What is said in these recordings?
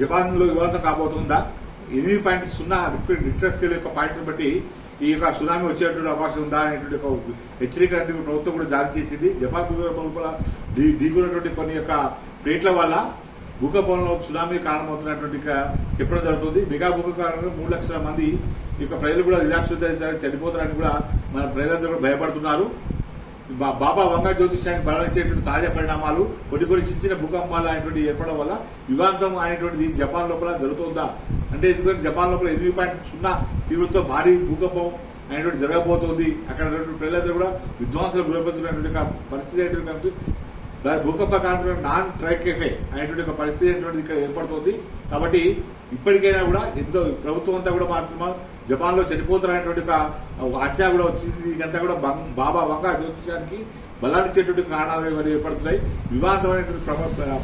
జపాన్లో వివాదం కాబోతుందా? ఎనిమిది పాయింట్ సున్నా రిక్టర్ స్కేల్ యొక్క పాయింట్ని బట్టి ఈ యొక్క సునామీ వచ్చేటువంటి అవకాశం ఉందా అనేటువంటి ఒక హెచ్చరిక ప్రభుత్వం కూడా జారీ చేసింది. జపాన్ భూకంపం డీ ఢీ కొన్ని యొక్క ప్లేట్ల వల్ల భూకంపంలో సునామీ కారణమవుతున్నటువంటి చెప్పడం జరుగుతుంది. మెగా భూకంపం కారణంగా మూడు లక్షల మంది ఈ యొక్క ప్రజలు కూడా రిలాక్స్ చనిపోతారని కూడా మన ప్రజలందరూ కూడా భయపడుతున్నారు. బాబా వంగ జ్యోతిష్యాన్ని బలనిచ్చేటువంటి తాజా పరిణామాలు కొన్ని కొన్ని చిన్న చిన్న భూకంపాలు అనేటువంటి ఏర్పడడం వల్ల యుగాంతం అనేటువంటిది జపాన్ లోపల జరుగుతుందా? అంటే ఎందుకంటే జపాన్ లోపల ఎనిమిది పాయింట్ సున్నా తీవ్రతో భారీ భూకంపం అనేటువంటి జరగబోతోంది. అక్కడ ప్రజలందరూ కూడా విధ్వంసాలు గురపడుతున్నటువంటి పరిస్థితి అనేటువంటి కాబట్టి దాని భూకంప కారణంగా నాన్ ట్రైకెఫే అనేటువంటి ఒక పరిస్థితి అనేటువంటిది ఇక్కడ ఏర్పడుతోంది. కాబట్టి ఇప్పటికైనా కూడా ఎంతో ప్రభుత్వం అంతా కూడా మాత్రమే జపాన్లో చనిపోతారనేటువంటి ఒక ఒక కూడా వచ్చింది. ఇదంతా కూడా బాబా వంగ జ్యోతిషానికి బలాన్నిచ్చేటువంటి కారణాలు ఇవన్నీ ఏర్పడుతున్నాయి. వివాదమైనటువంటి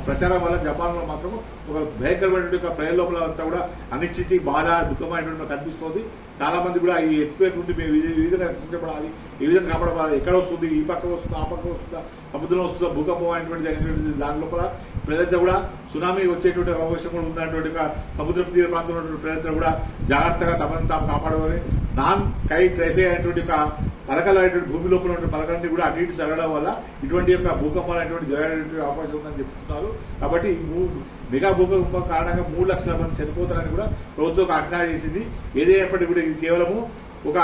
ప్రచారం వల్ల జపాన్లో మాత్రం ఒక భయంకరమైనటువంటి ఒక ప్రజల లోపల అంతా కూడా అనిశ్చితి బాధ దుఃఖమైనటువంటి కనిపిస్తోంది. చాలా మంది కూడా ఈ ఎక్స్పైర్ నుండి మేము ఈ విధంగా రక్షించబడాలి ఈ విధంగా కాపాడబడాలి ఎక్కడ వస్తుంది ఈ పక్క వస్తుందా ఆ పక్క వస్తుందా సముద్రం వస్తుందా భూకంపం అనేటువంటి జరిగినటువంటి దాని లోపల ప్రజలంతా కూడా సునామీ వచ్చేటువంటి అవకాశం కూడా ఉన్నటువంటి సముద్ర తీర ప్రాంతంలో ఉన్నటువంటి కూడా జాగ్రత్తగా తమను తాము కాపాడుకొని నాన్ కై ట్రైసే అనేటువంటి పలకలు అనేటువంటి భూమి లోపల ఉన్న పలకలన్నీ కూడా అటు ఇటు జరగడం వల్ల ఇటువంటి యొక్క భూకంపాలు అనేటువంటి జరగడానికి అవకాశం ఉందని చెప్తున్నారు. కాబట్టి మెగా భూకంపం కారణంగా మూడు లక్షల మంది చనిపోతారని కూడా ప్రభుత్వం ఒక అంచనా చేసింది ఏదైనప్పటికీ కూడా ఇది కేవలము ఒక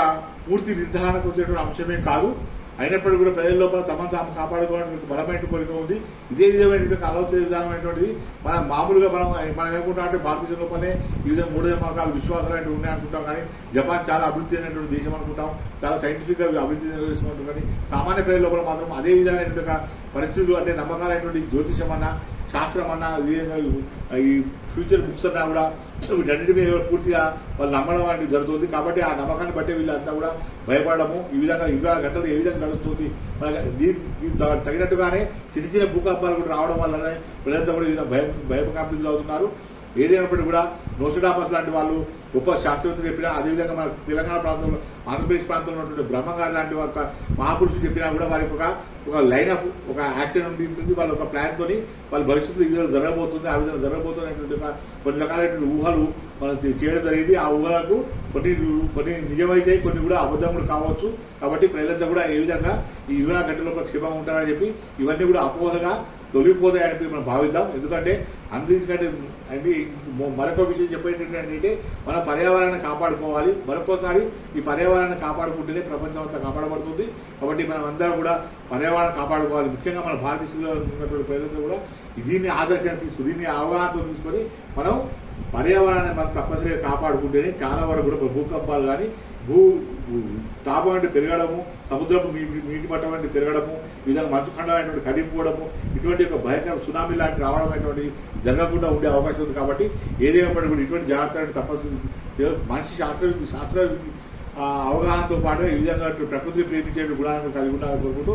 పూర్తి నిర్ధారణకు వచ్చేటువంటి అంశమే కాదు. అయినప్పటికీ కూడా ప్రజల లోపల తమను తాము కాపాడుకోవడానికి బలమైన కోరిక ఉంది. ఇదే విధమైనటువంటి ఆలోచన విధానం మన మామూలుగా మనం మనం ఏమనుకుంటాం అంటే భారతదేశం లోపలనే ఈ విధంగా మూడు నమ్మకాలు విశ్వాసాలు అనేవి ఉన్నాయి అనుకుంటాం కానీ జపాన్ చాలా అభివృద్ధి చెందినటువంటి దేశం అనుకుంటాం. చాలా సైంటిఫిక్గా అభివృద్ధి చెందిన కానీ సామాన్య ప్రజల లోపల మాత్రం అదే విధమైనటువంటి పరిస్థితులు అంటే నమ్మకాలైనటువంటి జ్యోతిషం అన్నా శాస్త్రం అన్న ఈ ఫ్యూచర్ బుక్స్ అన్నా కూడా వీటన్నిటి మీద పూర్తిగా వాళ్ళు నమ్మడం అనేది జరుగుతుంది. కాబట్టి ఆ నమ్మకాన్ని బట్టి వీళ్ళంతా కూడా భయపడము. ఈ విధంగా యుగ గంటలు ఏ విధంగా గడుస్తుంది మనకి తగినట్టుగానే చిన్న చిన్న భూకంపాలు కూడా రావడం వల్లనే వీళ్ళంతా కూడా భయం భయకాంపితులు అవుతున్నారు. ఏదైనప్పటికీ కూడా నోషడాపస్ లాంటి వాళ్ళు గొప్ప శాస్త్రవేత్తలు చెప్పినా అదేవిధంగా మన తెలంగాణ ప్రాంతంలో ఆంధ్రప్రదేశ్ ప్రాంతంలో ఉన్నటువంటి బ్రహ్మగారు లాంటి ఒక మహాపురుషులు చెప్పినా కూడా వారికి ఒక ఒక లైన్ ఆఫ్ ఒక యాక్షన్ ఉంటుంది. వాళ్ళ ఒక ప్లాన్ వాళ్ళ భవిష్యత్తులో ఈ విధంగా జరగబోతుంది ఆ విధంగా జరగబోతుంది అనేటువంటి ఒక కొన్ని రకాలైనటువంటి ఊహలు మనం చేయడం జరిగింది. ఆ ఊహలకు కొన్ని కొన్ని నిజమైతే కొన్ని కూడా అబద్ధం కూడా కావచ్చు. కాబట్టి ప్రజలంతా కూడా ఏ విధంగా ఈ యువన గంటలో క్షేమంగా ఉంటారని చెప్పి ఇవన్నీ కూడా అపోహలుగా తొలగిపోతాయని మనం భావిద్దాం. ఎందుకంటే అందరికంటే అంటే మరొక విషయం చెప్పేటంటే ఏంటంటే మన పర్యావరణాన్ని కాపాడుకోవాలి. మరొకసారి ఈ పర్యావరణాన్ని కాపాడుకుంటేనే ప్రపంచం అంతా కాపాడబడుతుంది. కాబట్టి మనం అందరం కూడా పర్యావరణం కాపాడుకోవాలి. ముఖ్యంగా మన భారతదేశంలో ఉన్నటువంటి ప్రజలంతా కూడా దీన్ని ఆదర్శంగా తీసుకుని దీన్ని అవగాహనతో తీసుకొని మనం పర్యావరణాన్ని మనం తప్పనిసరిగా కాపాడుకుంటేనే చాలా వరకు కూడా భూకంపాలు కానీ భూ తాపం అంటే పెరగడము సముద్రపు నీటి మట్టం వంటి పెరగడము విధంగా మంచు ఖండాలైనటువంటి కదిలిపోవడము ఇటువంటి ఒక భయంకర సునామీ లాంటి రావడం అనేటువంటి జరగకుండా ఉండే అవకాశం ఉంది కాబట్టి ఏదేమైనా కూడా ఇటువంటి జాగ్రత్త తప్పనిసరి మనిషి శాస్త్ర శాస్త్ర అవగాహనతో పాటు ఈ విధంగా ప్రకృతిని ప్రేమించే గుణాలను కలిగి ఉండాలని కోరుకుంటూ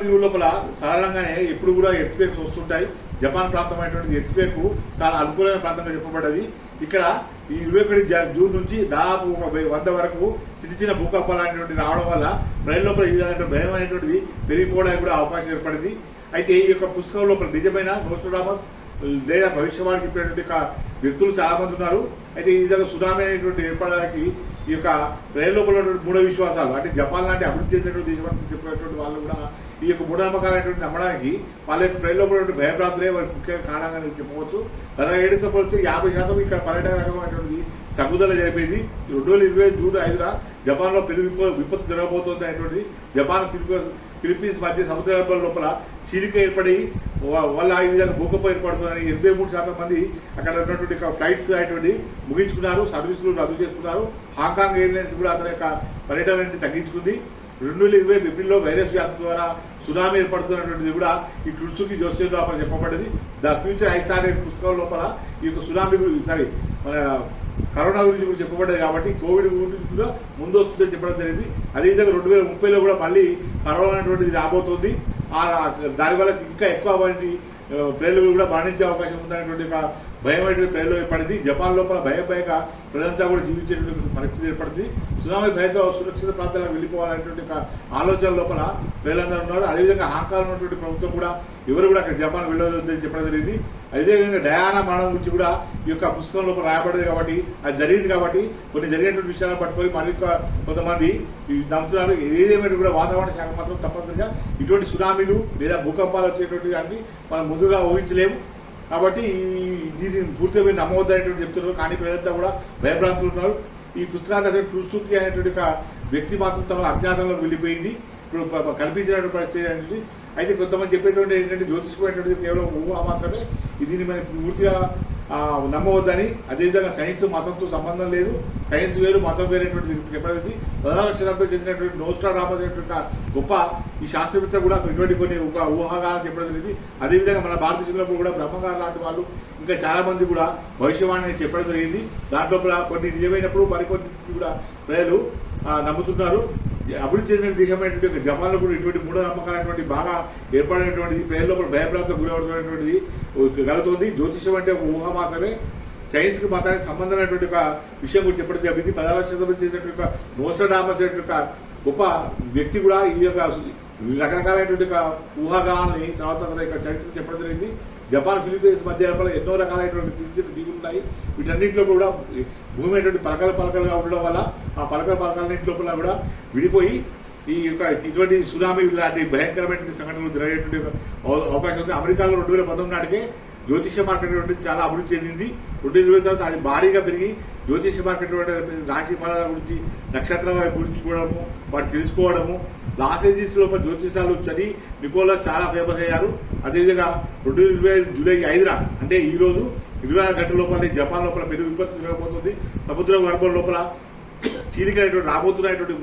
దీని లోపల సాధారణంగానే ఎప్పుడు కూడా ఎత్స్పేక్స్ వస్తుంటాయి. జపాన్ ప్రాంతమైనటువంటి అయినటువంటి చాలా అనుకూలమైన ప్రాంతంగా చెప్పబడ్డది. ఇక్కడ ఈ ఇరవై ఒకటి జూన్ నుంచి దాదాపు ఒక వంద వరకు చిన్న చిన్న భూకంపాలు అనేటువంటి రావడం వల్ల ప్రజల లోపల ఈ విధంగా భయం అనేటువంటిది పెరిగిపోవడానికి కూడా అవకాశం ఏర్పడింది. అయితే ఈ యొక్క పుస్తకం లోపల నిజమైన నోస్టోడామస్ లేదా భవిష్యవాణి చెప్పినటువంటి వ్యక్తులు చాలా మంది ఉన్నారు. అయితే ఈ విధంగా సునామీ అనేటువంటి ఏర్పడడానికి ఈ యొక్క ప్రజల లోపల మూఢ విశ్వాసాలు అంటే జపాన్ లాంటి అభివృద్ధి చెందినటువంటి దేశం చెప్పినటువంటి వాళ్ళు కూడా ఈ యొక్క మూఢనమ్మకాలైనటువంటి నమ్మడానికి వాళ్ళ యొక్క ప్రజల లోపల భయప్రాంతులే వారి ముఖ్య కారణంగా నేను చెప్పవచ్చు. గత ఏడుతో పోలిస్తే యాభై శాతం ఇక్కడ పర్యటన రకమైనటువంటి తగ్గుదల జరిపింది. రెండు వేల ఇరవై జూన్ ఐదున జపాన్లో విపత్తు జరగబోతోంది అనేటువంటి జపాన్ ఫిలిపీన్స్ మధ్య సముద్ర లోపల చీలిక ఏర్పడి వల్ల ఈ విధంగా భూకంపం ఏర్పడుతుందని ఎనభై మూడు శాతం మంది అక్కడ ఉన్నటువంటి ఫ్లైట్స్ అనేటువంటి ముగించుకున్నారు సర్వీసులు రద్దు చేసుకున్నారు. హాంకాంగ్ ఎయిర్లైన్స్ కూడా అతని యొక్క పర్యటనని తగ్గించుకుంది. రెండు వేల ఇరవై ఏప్రిల్లో వైరస్ వ్యాప్తి ద్వారా సునామీ ఏర్పడుతున్నటువంటిది కూడా ఈ టుడ్సుకి జోసెఫ్ లోపల చెప్పబడ్డది ద ఫ్యూచర్ ఐస్ అనే పుస్తకం లోపల ఈ యొక్క సునామీ గురించి సారీ మన కరోనా గురించి కూడా చెప్పబడ్డది కాబట్టి కోవిడ్ గురించి కూడా ముందు వస్తుందని చెప్పడం జరిగింది. అదేవిధంగా రెండు వేల ముప్పైలో కూడా మళ్ళీ కరోనా అనేటువంటిది రాబోతోంది. దానివల్ల ఇంకా ఎక్కువ వంటి ప్రజలు కూడా మరణించే అవకాశం ఉందనేటువంటి ఒక భయం అనేటువంటి ప్రజలు ఏర్పడింది. జపాన్ లోపల భయం భయక ప్రజలంతా కూడా జీవించేటువంటి పరిస్థితి ఏర్పడింది. సునామీ భయంతో సురక్షిత ప్రాంతాలకు వెళ్ళిపోవాలనేటువంటి ఒక ఆలోచన లోపల ప్రజలందరూ ఉన్నారు. అదేవిధంగా హాంకాంగ్ ఉన్నటువంటి ప్రభుత్వం కూడా ఎవరు కూడా అక్కడ జపాన్ వెళ్ళదని చెప్పడం జరిగింది. అదేవిధంగా డయానా మరణం గురించి కూడా ఈ యొక్క పుస్తకం లోపల రాయబడింది కాబట్టి అది జరిగింది కాబట్టి కొన్ని జరిగినటువంటి విషయాలు పట్టుకొని మరి కొంతమంది ఈ నమ్ముతున్నారు. ఏదేమైనా కూడా వాతావరణ శాఖ మాత్రం తప్పనిసరిగా ఇటువంటి సునామీలు లేదా భూకంపాలు వచ్చేటువంటి దాన్ని మనం ముందుగా ఊహించలేము. కాబట్టి ఈ దీన్ని పూర్తిగా మీరు నమ్మవద్దనేటువంటి చెప్తున్నారు. కానీ ప్రజలంతా కూడా భయభ్రాంతులు ఉన్నారు. ఈ పుస్తకాన్ని అసలు ట్రూస్తుకి అనేటువంటి ఒక వ్యక్తి మాత్రం తన అజ్ఞాతంలో వెళ్ళిపోయింది. ఇప్పుడు ప- కల్పించినటువంటి పరిస్థితి అనేది అయితే కొంతమంది చెప్పేటువంటి ఏంటంటే జ్యోతిషమైనటువంటి కేవలం ఊహ మాత్రమే. దీన్ని మనం పూర్తిగా నమ్మవద్దని అదేవిధంగా సైన్స్ మతంతో సంబంధం లేదు. సైన్స్ వేరు మతం వేరేటువంటి చెప్పలేదు పదహారు శతాబ్దం చెందినటువంటి నోస్టార్ రామస్ అనేటువంటి గొప్ప ఈ శాస్త్రవేత్త కూడా ఇటువంటి కొన్ని ఊహాగానాలు ఊహాగానం చెప్పడం జరిగింది. అదేవిధంగా మన భారతదేశంలో కూడా బ్రహ్మగారు లాంటి వాళ్ళు ఇంకా చాలామంది కూడా భవిష్యవాణి చెప్పడం జరిగింది. దాంట్లో కొన్ని నిజమైనప్పుడు మరికొన్ని కూడా ప్రజలు నమ్ముతున్నారు. అభివృద్ధి చెందిన దేశమైనటువంటి ఒక జపాన్లో కూడా ఇటువంటి మూఢ నమ్మకాలైనటువంటి బాగా ఏర్పడినటువంటి ప్రజల్లో కూడా భయప్రాంతం గురవుతున్నటువంటిది కలుగుతుంది. జ్యోతిషం అంటే ఒక ఊహ మాత్రమే. సైన్స్కి మాత్రానికి సంబంధమైనటువంటి ఒక విషయం గురించి చెప్పడం జరిగింది. పదహారు శతాబ్దం చెందినటువంటి ఒక నోస్టడామస్ అనేటువంటి గొప్ప వ్యక్తి కూడా ఈ యొక్క రకరకాలైనటువంటి ఒక తర్వాత యొక్క చరిత్ర చెప్పడం జరిగింది. జపాన్ ఫిలిపీన్స్ మధ్య కూడా ఎన్నో రకాలైనటువంటి దిగులు ఉన్నాయి వీటన్నింటిలో కూడా భూమి అనేటువంటి పలకలు పలకలుగా ఉండడం వల్ల ఆ పలకల పలకలన్నింటి లోపల కూడా విడిపోయి ఈ యొక్క ఇటువంటి సునామీ లాంటి భయంకరమైనటువంటి సంఘటనలు జరిగేటువంటి అవకాశం ఉంది. అమెరికాలో రెండు వేల పంతొమ్మిది నాటికే జ్యోతిష మార్కెట్ చాలా అభివృద్ధి చెందింది. రెండు వేల ఇరవై తర్వాత అది భారీగా పెరిగి జ్యోతిష మార్కెట్ రాశి ఫలాల గురించి నక్షత్రాల గురించి చూడడము వాటి తెలుసుకోవడము. లాస్ ఏంజల్స్ లోపల జ్యోతిషాలు వచ్చని నికోలస్ చాలా ఫేమస్ అయ్యారు. అదేవిధంగా రెండు వేల ఇరవై ఐదు జూలై ఐదున అంటే ఈ రోజు ఇరవై ఆరు గంటల లోపల జపాన్ లోపల పెను విపత్తు జరగబోతుంది. సముద్ర గర్భం లోపల చీలికైనటువంటి రాబోతున్నటువంటి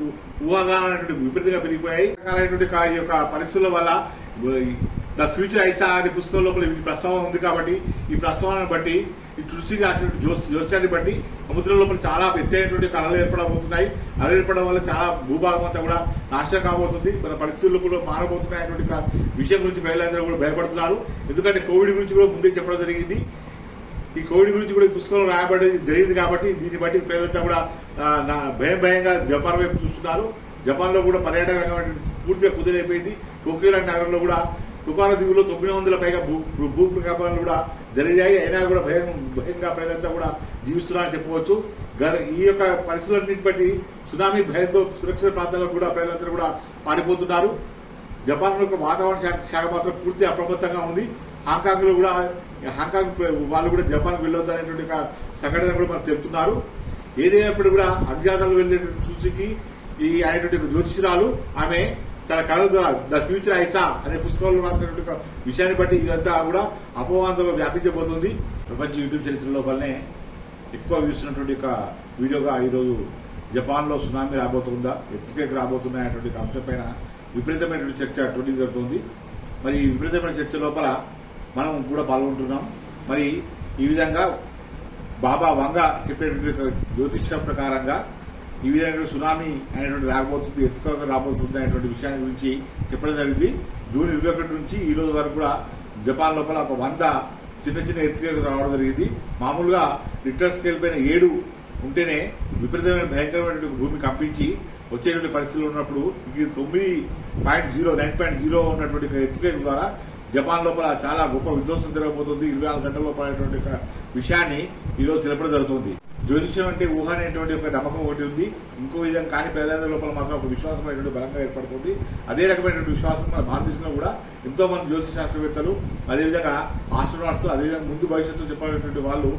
ఊహాగానటువంటి విపరీతంగా పెరిగిపోయాయి. రకాలైనటువంటి యొక్క పరిస్థితుల వల్ల ద ఫ్యూచర్ ఐసా అనే పుస్తకం లోపల ఈ ప్రస్తావన ఉంది కాబట్టి ఈ ప్రస్తావనను బట్టి ఈ తులసి రాసినటువంటి జోస్ జోస్యాన్ని బట్టి సముద్రం లోపల చాలా ఎత్తైనటువంటి కళలు ఏర్పడబోతున్నాయి అలా ఏర్పడడం వల్ల చాలా భూభాగం అంతా కూడా నాశనం కాబోతుంది. మన పరిస్థితులు కూడా మారబోతున్నాయటువంటి విషయం గురించి ప్రజలందరూ కూడా భయపడుతున్నారు. ఎందుకంటే కోవిడ్ గురించి కూడా ముందే చెప్పడం జరిగింది. ఈ కోవిడ్ గురించి కూడా ఈ పుస్తకంలో రాయబడి జరిగింది కాబట్టి దీన్ని బట్టి ప్రజలంతా కూడా నా భయం భయంగా జపాన్ వైపు చూస్తున్నారు. జపాన్లో కూడా పర్యాటక రంగం పూర్తిగా కుదిరైపోయింది టోక్యో లాంటి నగరంలో కూడా తుఫాను దీవులో తొమ్మిది వందల పైగా భూ భూ- భూకంపాలు కూడా జరిగాయి. అయినా కూడా భయం భయంగా ప్రజలంతా కూడా జీవిస్తున్నారని చెప్పవచ్చు. గత ఈ యొక్క పరిస్థితులన్నింటి బట్టి సునామీ భయంతో సురక్షిత ప్రాంతాల్లో కూడా ప్రజలందరూ కూడా పారిపోతున్నారు. జపాన్ యొక్క వాతావరణ శాఖ శాఖ మాత్రం పూర్తి అప్రమత్తంగా ఉంది. హాంకాంగ్లో కూడా హాంకాంగ్ వాళ్ళు కూడా జపాన్ వెళ్ళొద్దు అనేటువంటి సంఘటన కూడా మనకు చెప్తున్నారు ఏదైనప్పుడు కూడా అజ్ఞాతాలు వెళ్ళేటువంటి సూచికి ఈ అయినటువంటి ఒక జ్యోతిషురాలు ఆమె తన కళ ద్వారా ద ఫ్యూచర్ ఐసా అనే పుస్తకంలో రాసినటువంటి విషయాన్ని బట్టి ఇదంతా కూడా అపవాదంలో వ్యాపించబోతుంది. ప్రపంచ యూట్యూబ్ చరిత్రలో వల్లనే ఎక్కువ చూసినటువంటి ఒక వీడియోగా ఈరోజు జపాన్లో సునామీ రాబోతుందా ఎత్తుకేక్ రాబోతున్నాయటువంటి అంశంపైన విపరీతమైనటువంటి చర్చ అటువంటి జరుగుతుంది. మరి ఈ విపరీతమైన చర్చ లోపల మనం కూడా పాల్గొంటున్నాం. మరి ఈ విధంగా బాబా వంగ చెప్పేటువంటి ఒక జ్యోతిష్యం ప్రకారంగా ఈ విధంగా సునామీ అనేటువంటి రాబోతుంది ఎత్తుకోక రాబోతుంది అనేటువంటి విషయాన్ని గురించి చెప్పడం జరిగింది. జూన్ ఇరవై ఒకటి నుంచి ఈ రోజు వరకు కూడా జపాన్ లోపల ఒక వంద చిన్న చిన్న ఎత్తుకేకలు రావడం జరిగింది. మామూలుగా రిక్టర్ స్కేల్ పైన ఏడు ఉంటేనే విపరీతమైన భయంకరమైనటువంటి భూమి కంపించి వచ్చేటువంటి పరిస్థితులు ఉన్నప్పుడు ఇది తొమ్మిది point zero nine point zero ఉన్నటువంటి ఒక ద్వారా జపాన్ లోపల చాలా గొప్ప విధ్వంసం జరగబోతుంది. ఇరవై నాలుగు గంటల లోపల విషయాన్ని ఈరోజు తెలపడం జరుగుతుంది. జ్యోతిష్యం అంటే ఊహ అనేటువంటి ఒక నమ్మకం ఒకటి ఉంది. ఇంకో విధంగా కానీ పేదల లోపల మాత్రం ఒక విశ్వాసం అనేటువంటి బలంగా ఏర్పడుతుంది. అదే రకమైనటువంటి విశ్వాసం మన భారతదేశంలో కూడా ఎంతో మంది జ్యోతిష శాస్త్రవేత్తలు అదేవిధంగా ఆస్ట్రోనాట్స్ అదేవిధంగా ముందు భవిష్యత్తు చెప్పినటువంటి వాళ్ళు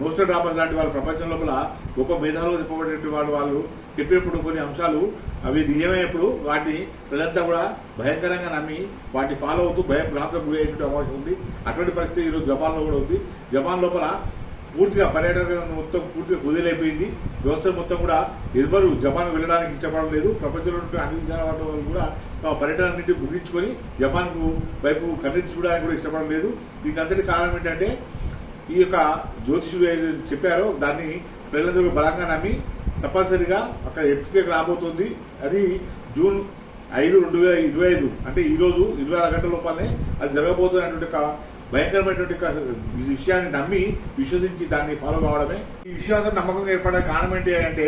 మోస్టర్ డ్రామాస్ లాంటి వాళ్ళు ప్రపంచం లోపల గొప్ప మేధావులు చెప్పబడినటువంటి వాళ్ళు వాళ్ళు చెప్పినప్పుడు కొన్ని అంశాలు అవి నిజమైనప్పుడు వాటిని ప్రజలంతా కూడా భయంకరంగా నమ్మి వాటిని ఫాలో అవుతూ భయం భ్రాంతకు గురి అయ్యేటువంటి అవకాశం ఉంది. అటువంటి పరిస్థితి ఈరోజు జపాన్లో కూడా ఉంది. జపాన్ లోపల పూర్తిగా పర్యాటక మొత్తం పూర్తిగా కుదిరైపోయింది వ్యవస్థ మొత్తం కూడా ఎవరు జపాన్ వెళ్ళడానికి ఇష్టపడడం లేదు. ప్రపంచంలో అన్ని దేశాల వాళ్ళు కూడా తమ పర్యటనన్నింటి ముగించుకొని జపాన్కు వైపు కన్నెత్తి చూడడానికి కూడా ఇష్టపడడం లేదు. దీనికి అంతటి కారణం ఏంటంటే ఈ యొక్క జ్యోతిషులు చెప్పారో దాన్ని ప్రజలందరూ బలంగా నమ్మి తప్పనిసరిగా అక్కడ ఎత్తుకేక రాబోతుంది. అది జూన్ ఐదు రెండు వేల ఇరవై ఐదు. అంటే ఈరోజు ఇరవై ఆరు గంటల లోపలనే అది జరగబోతున్నటువంటి భయంకరమైనటువంటి విషయాన్ని నమ్మి విశ్వసించి దాన్ని ఫాలో కావడమే. ఈ విశ్వాసం నమ్మకం ఏర్పడే కారణం ఏంటి అంటే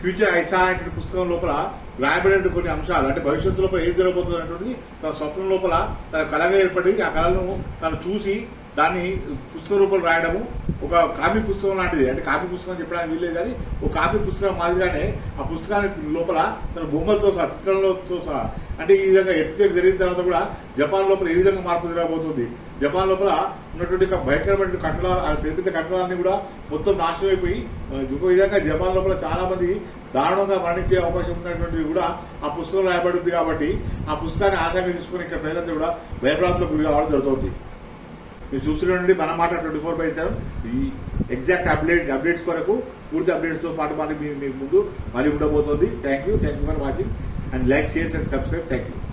ఫ్యూచర్ ఐసా అనేటువంటి పుస్తకం లోపల రాయబడిన కొన్ని అంశాలు అంటే భవిష్యత్తు లోపల ఏం జరగబోతుంది అనేటువంటిది తన స్వప్నం లోపల తన కళగా ఏర్పడి ఆ కళను తను చూసి దాన్ని పుస్తక రూపంలో రాయడము ఒక కాపీ పుస్తకం లాంటిది. అంటే కాపీ పుస్తకం చెప్పడానికి వీల్లేదు కానీ ఒక కాపీ పుస్తకం మాదిరిగానే ఆ పుస్తకాన్ని లోపల తన బొమ్మలతో సహా చిత్రంలోతో సహా అంటే ఈ విధంగా ఎత్తుకేక్ జరిగిన తర్వాత కూడా జపాన్ లోపల ఏ విధంగా మార్పు జరగబోతుంది జపాన్ లోపల ఉన్నటువంటి భయంకరమైన కట్టడాలు పెద్ద పెద్ద కట్టడాలన్నీ కూడా మొత్తం నాశనం అయిపోయి ఇంకో విధంగా జపాన్ లోపల చాలా మంది దారుణంగా మరణించే అవకాశం ఉన్నటువంటిది కూడా ఆ పుస్తకం రాయబడింది కాబట్టి ఆ పుస్తకాన్ని ఆశంగా తీసుకుని ఇక్కడ ప్రజలంతా కూడా భయభ్రాంతులకు గురి కావడం జరుగుతుంది. మీరు చూస్తున్నటువంటి మన మాట ట్వంటీ ఫోర్ బై సెవెన్ ఈ ఎగ్జాక్ట్ అప్డేట్ అప్డేట్స్ కొరకు పూర్తి అప్డేట్స్తో పాటు మళ్ళీ మీ మీ ముందు మళ్ళీ ఉండబోతుంది. Thank you thank you for watching. and like, share and subscribe. Thank you.